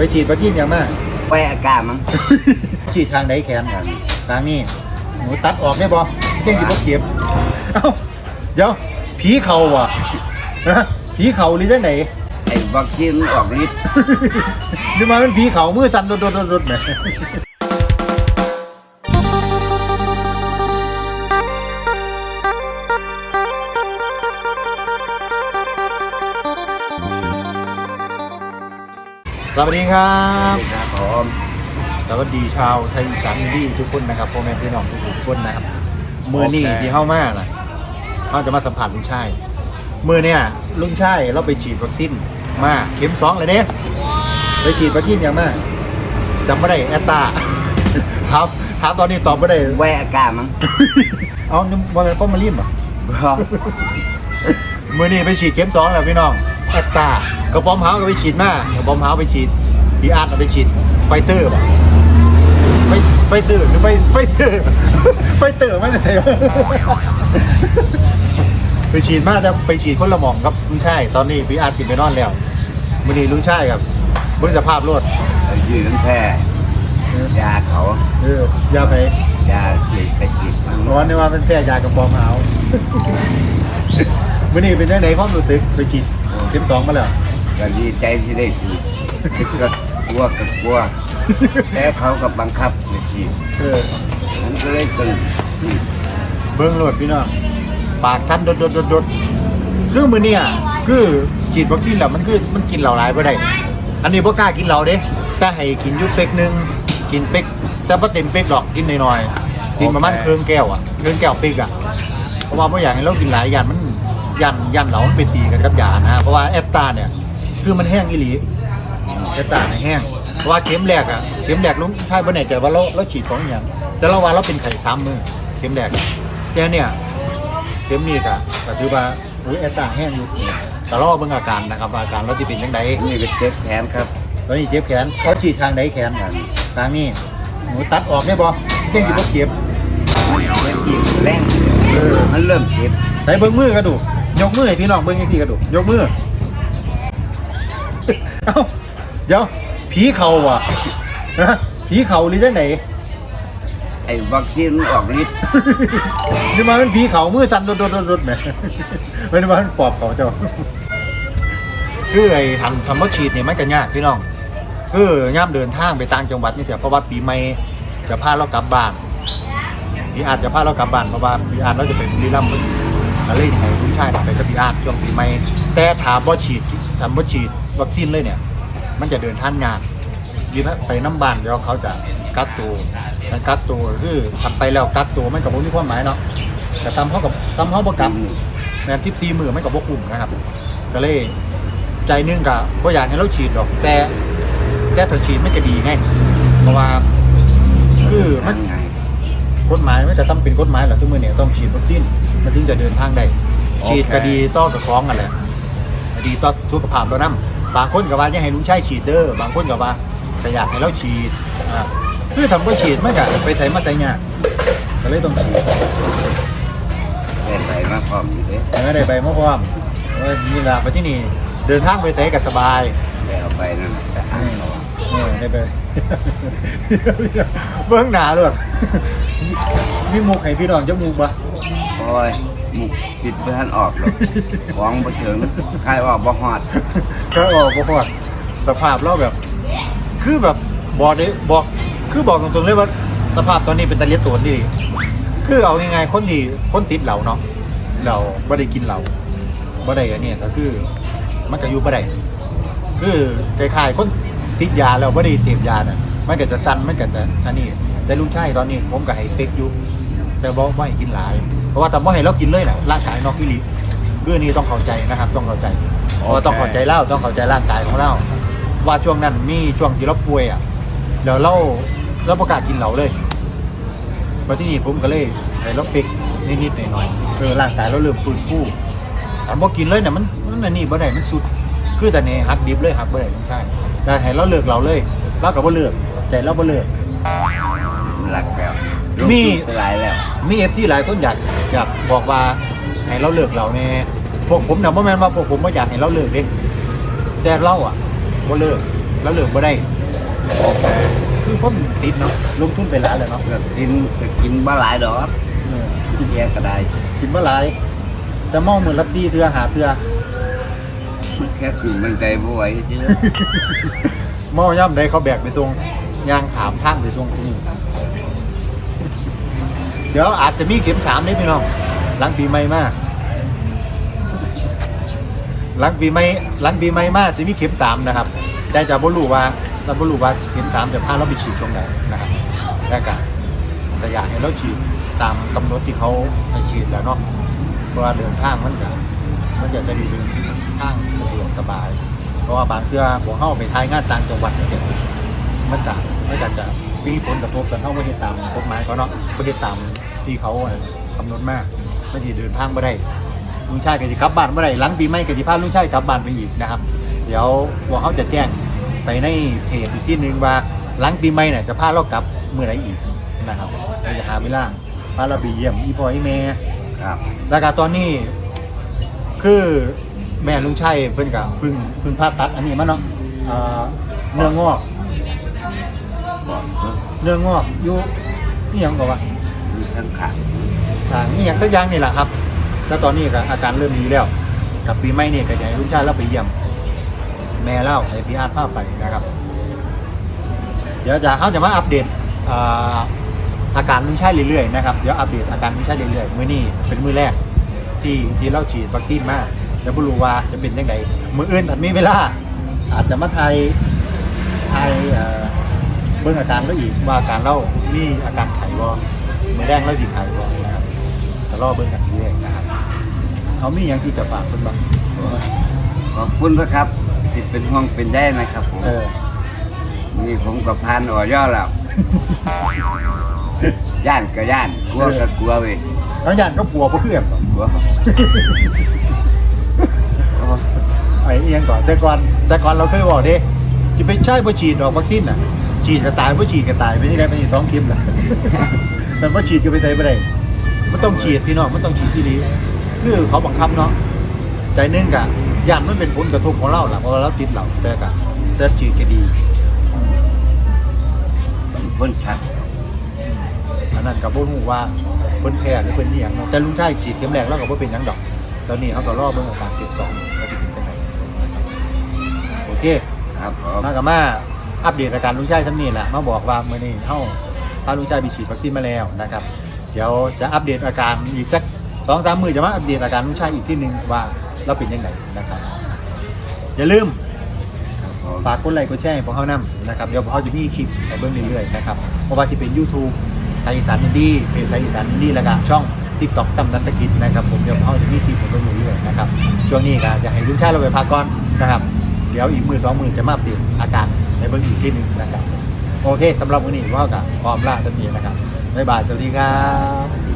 ไปฉีดวัคซีนยังมากไปอากาศมั้ง ฉีดทางไหนแขนทางนี้หนูตัดออกได้บ่เจ้งสิบ่เก็บเอ้าเดี๋ยวผีเขาว่ะฮะผีเขาหรือจังไหน ไอ้วัคซีนออกฤทธิ์ หรือมาเป็นผีเขามือสั่นโดดๆๆๆแหม วัสดีครับ ครับผมสวัสดีชาวไทยอีสานอินดี้ทุกคนนะครับพ่อแม่พี่น้องทุกคนนะครับมือนี่ที่เข้ามานะเขาจะมาสัมผัสลุงชายมือเนี่ยลุงชายเราไปฉีดวัคซีนมาเข็มสองเลยเนี่ยไปฉีดวัคซีนยังมาจำไม่ได้แอตตา ครับถามตอนนี้ตอบไม่ได้ไปอากาศมั้งเอานี่วันนั้นก็มารีบอะบ่มือนี่ไปฉีดเข็มสองแล้วพี่น้อง แอตตากระป๋อมเฮาก็ไปฉีดมากระป๋อมเฮาไปฉีดพีอาร์ตไปฉีดไฟเตอร์ป่ะไปไปซื้อหรือไปไปซื้อไปเตอร์ไม่ได้ใส่ไปฉีดมาจะไปฉีดคนละหมองครับลุงชายตอนนี้พี่อาร์ตกินไปนอนแล้วมื่อนี้ลุงชายครับเบิ่งสภาพรถเอายืนแพ้ยาเขาเออยาไปยาฉีดไปฉีดมันร้อนนี่ว่าเป็นแพ้ยากระป๋อมเอามื่อนี้เป็นยังไงความรู้สึกไปฉีด เข็มสองมาแล้วก็ดีใจที่ได้ฉีดก็กลัวก็กลัวแต่เขาก็บังคับให้ฉีดเออมันก็เลยตื่นเบิ้งรถพี่น้องปากทันดดดดดดดคือมือเนี่ยคือฉีดวัคซีนแล้วมันคือมันกินเหล่าหลายไปได้ อันนี้พ่กล้ากินเหล่าเด้แต่ให้กินอยุเป๊กหนึงกินเป๊กแต่พอเต็มเป๊กดอกกินน้อยๆกินประมาณเครื่องแก้วอะเครื่องแก้วเป๊กอะเพราะว่าไม่อยากให้เรากินหลายยันมัน ยันยันเหลามันไปตีกันกับยานะเพราะว่าแอตตาเนี่ยคือมันแห้งอีหลีแอตตาเนี่ยแห้งเพราะว่าเข็มแรกอะเข็มแรกลุงใช่บ่แน่ใจว่าเราเราฉีดของอหย่างแต่เราว่าเราเป็นไข่ซ้ำมือเข็มแรกแต่เนี่ยเข็มนี้ก็ก็ถือว่าอุ้ยแอตตาแห้งอยู่แต่รอเบิ่งอาการนะครับว่าอาการเราจะเป็นยังไงนี่ก็เจ็บแขนครับตอนนี้เจ็บแขนเขาฉีดทางไหนแขนทางนี้หนูตัดออกได้บ่เจ้งสิบ่เจ็บมันเจ็บจีบแรงเออมันเริ่มเจ็บใส่เบิ่งมือกระดูก ยกมือให้พี่น้องเบิ่งอีกทีกระดูกยกมือ เอ้า เดี๋ยวผีเขาว่ะฮะผีเขาหรือจังไหน ไอ้วัคซีนออกฤทธิ์นี่มาเป็นผีเขามือสั่นโดดๆๆๆแหมไม่ได้มาเป็นปอบเขาเจ้าคือไอ้ทำทำวัคซีนเนี่ยมันก็ยากพี่น้องคือย่ามเดินทางไปต่างจังหวัดนี่เสียเพราะว่าปีใหม่จะพาเรากลับบ้านพี่อาจจะพาเรากลับบ้านเพราะว่าพี่อาจเราจะไปบุรีรัมย์พอดี ก็เลยให้ลุงชายไปกับพี่อาช่วงปีใหม่แต่ถามว่าฉีดถามว่าฉีดวัคซีนเลยเนี่ย มันจะเดินท่างยากยีนไปน้ำบานเดี๋ยวเขาจะกักตัวการกักตัวคือทำไปแล้วกักตัวไมันกับมีความหมายเนาะแต่ตามเขากับตามเขาประกับแมนทิปซีมือไมันกับพวกคุมนะครับ ก็เลยใจนึงกับว่าอยากให้เราฉีดหรอก แต่แต่ถ้าฉีดไม่ก็ดีไงเพราะว่าคือมันกฎหมายไม่จะต้องเป็นกฎหมายหรอกทุกมือเนี่ยต้องฉีดวัคซีน มันถึงจะเดินทางได้โอเค ฉีดก็ดีต่อกับคล้องกันแหละดีต่อสุขภาพเรานํบางคนก็ว่าอยากให้ลุงชายฉีดเด้อบางคนก็ว่าแต่อยากให้เราฉีดอ่าคือทำก็ฉีดไม่กะไปใส่มาใส่ยากก็เลยต้องฉีดได้ไปมาพร้อมอยู่เด้ไม่ได้ใบมะพร้าวเออนี่ละไปที่นี่เดินทางไปใส่กับสบาย ได้เอาไปนั่นน่ะแต่อ่านเอาเออได้ไป เบื้องหนาเลยมีหมูกให้พี่น้องจะมูกปะ โอ้ยหมุกจิตเพื่อนออกหรอกของบ่ถึงใครออกบ่ฮอดก็ออกบ่พอดสภาพเราแบบ คือแบบบอกได้บอกคือบอกตรงๆเลยว่าสภาพตอนนี้เป็นตะเลียดตัวดีคือเอาง่ายๆคนที่คนติดเหล่าเนาะเราไม่ได้กินเหล่าไม่ได้อันเนี้ยก็คือ มันก็อยู่ไม่ได้คือคล้ายๆคนติดยาแล้วไม่ได้เสพยาน่ะมันก็จะสั้นมันก็จะอันนี้แต่ลุงชายตอนนี้ผมก็ให้เต็กอยู่ แต่บอกไม่กินหลาย เพราะว่าแต่ไม่ให้เรากินเลยน่ะร่างกายนอกกิริคืออนนี่ต้องเข้าใจนะครับ ต้องเข้าใจเพราะว่าต้องเข้าใจเล่าต้องเข้าใจร่างกายของเราว่าช่วงนั้นมีช่วงที่เราป่วยอะเดี๋ยวเราเราประกาศกินเหล้าเลยมาที่นี่ผมก็เลยให้เราปิกนิดๆหน่อยๆเออร่างกายเราเริ่มฟื้นฟูแต่พอกินเลยเนี่ยมันมันนนี้บ่ได้มันสุดคือแต่เนี่ยหักดิบเลยหักบ่ได้ใช่แต่ให้เราเลิกเราเลยเรากับบ่เลิกใจเราบ่เลิกหลักแล้ว มีลงทุนไปหลายแล้ว มีเอฟซีหลายคนอยากอยากบอกว่าให้เราเลิกเราเนี่ยพวกผมเนี่ยบ่แม่นว่าพวกผมบ่อยากให้เราเลิกเด้แต่เราอะบ่เลิกแล้วเหลือบ่ได้โอเคคือผมติดเนาะลงทุนไปหลายเลยเนาะก็กินก็กินบ่หลายดอกเออกินแยกก็ได้กินเมื่อไรแต่มองเหมือนลัตตี้เทือหาเทือมันแค่ขึ้นมันใจบ่ไหวเด้อหม้อย่ำได้เขาแบกไปส่งยางถามทางไปส่งที่นี่ เดี๋ยวอาจจะมีเข็มสามนี่พี่น้องหลังปีใหม่มากหลังปีใหม่หลังปีใหม่มากจะมีเข็มสามนะครับแต่จะบ่รู้ว่าเราบ่รู้ว่าเข็มสามจะพาเราไปฉีดช่วงไหนนะครับแรกกันแต่อยากให้เราฉีดตามกำหนดที่เขาให้ฉีดแล้วเนาะเพราะว่าเดินทางมันจะมันจะจะดีเดินทางสะดวกสบาย เพราะว่าบางเทื่อพวเข้าไปทายงานต่างจังหวัดเนี่ยมันจะมันจะจะ มีผลกระทบกันเขาไม่ได้ตามกฎหมายเขาเนาะไม่ได้ตามที่เขากำหนดมากไม่ได้เดินทางไม่ได้ลุงชายก็จะกลับบ้านไม่ได้หลังปีใหม่ก็จะพาลุงชายกลับบ้านไปอีกนะครับ เดี๋ยวพวกเขาจะแจ้งไปในเพจอีกที่หนึ่งว่าหลังปีใหม่เนี่ยจะพาเรากลับเมื่อไรอีกนะครับเราจะหาเวลาพาเราไปเยี่ยมอีพ่ออีแม่ครับแล้วก็ตอนนี้คือแม่ลุงชัยเพิ่นกับเพึ่งเพึ่งผ่าตัดอันนี้มาเนาะเนื้องอก บอกเนื้องอกอยู่นี่ยังบอกว่ามีทั้งขาดทางนี่ยังสักอย่างนี่แหละครับ แล้วตอนนี้ก็อาการเริ่มดีแล้ว กับปีใหม่นี่ก็จะให้ลุงชัยเราไปเยี่ยม แม่เล่าให้พี่อาร์ตพาไปนะครับ เดี๋ยวจะเขาจะมาอัปเดตอ่าอาการลุงชัยเรื่อยๆนะครับ เดี๋ยวอัปเดตอาการลุงชัยเรื่อยๆ มื้อนี้เป็นมื้อแรก ที่ที่เราฉีดวัคซีนมาจะไม่รู้ว่าจะเป็นยังไงมืออื่นถัดมีเวลา อาจจะมาไทยไทยเอ่อ เบิ่งอาการเราอีกว่าอาการเรามีอาการไข้บ่มือแดงเราสิไข้บ่นะครับจะรอเบิ่งกันเรื่อยๆนะครับเขามีอย่างที่จะฝากเพิ่นบ้างขอบคุณนะครับที่เป็นห่วงเป็นได้นะครับผมเออนี่ผมกับพานอ่อย่อแล้ว ย่านก็ย่านกลัวก็กลัวเว้ยแล้วยานก็ปัวบ่เพื่อนบ่กลัวไอ้เอียงก่อนแต่ก่อนแต่ก่อนเราเคยบอกเด้จะไปใช้บ่ฉีดดอกวัคซีนน่ะ ฉีดก็ตายบ่ฉีดก็ตายไปนี่ได้ไปนี่สองเข็มล่ะมันบ่ฉีดก็ไปใส่บ่ได้มันต้องฉีดพี่น้องมันต้องฉีดที่ดีคือเขาบังคับเนาะใจหนึงกะยานมันเป็นผลกระทบของเราล่ะเพราะว่าเราติดเหล้าแต่กะแต่ฉีดก็ดีพ้นชักอันนั้นก็บ่รู้ว่าเพิ่นแพ้หรือเพิ่นอีหยังเนาะแต่ลุงชายฉีดเข็มแรกแล้วก็บ่เป็นหยังดอกตอนนี้เขาก็รอเบิ่งอาการเข็มสองว่าสิเป็นจังไดโอเคครับผมมากับมา อัปเดตอาการลุงชายทั้งนี้แหละมาบอกว่าเมื่อนี้เฮาพาลุงชายไปฉีดวัคซีนมาแล้วนะครับ เดี๋ยวจะอัปเดตอาการอีกสักสองสามมือจะมาอัปเดตอาการลุงชายอีกที่หนึ่งว่าเราเป็นยังไงนะครับ อย่าลืมครับผมฝากกดไลค์กดแชร์ให้พวกเขานำนะครับเดี๋ยวพวกเขาจะมีคลิปให้เบิ่งเรื่อยๆนะครับเพราะว่าที่เป็น YouTube ไทยอีสานอินดี้เพจไทยอีสานอินดี้แล้วก็ช่อง TikTok ตำนันตะกิจนะครับ ผมเดี๋ยวพวกเขาจะมีคลิปให้เบิ่งเรื่อยๆนะครับช่วงนี้ก็จะให้ลุงชายเราไปพักก่อนนะครับ เดี๋ยวอีกมือสองมือจะมาอัปเดตอาการ ในเบื้องอีกที่หนึ่งนะครับ โอเคสำหรับวันนี้ว่ากับพร้อมล่าทันทีนะครับบ๊ายบายสวัสดีครับ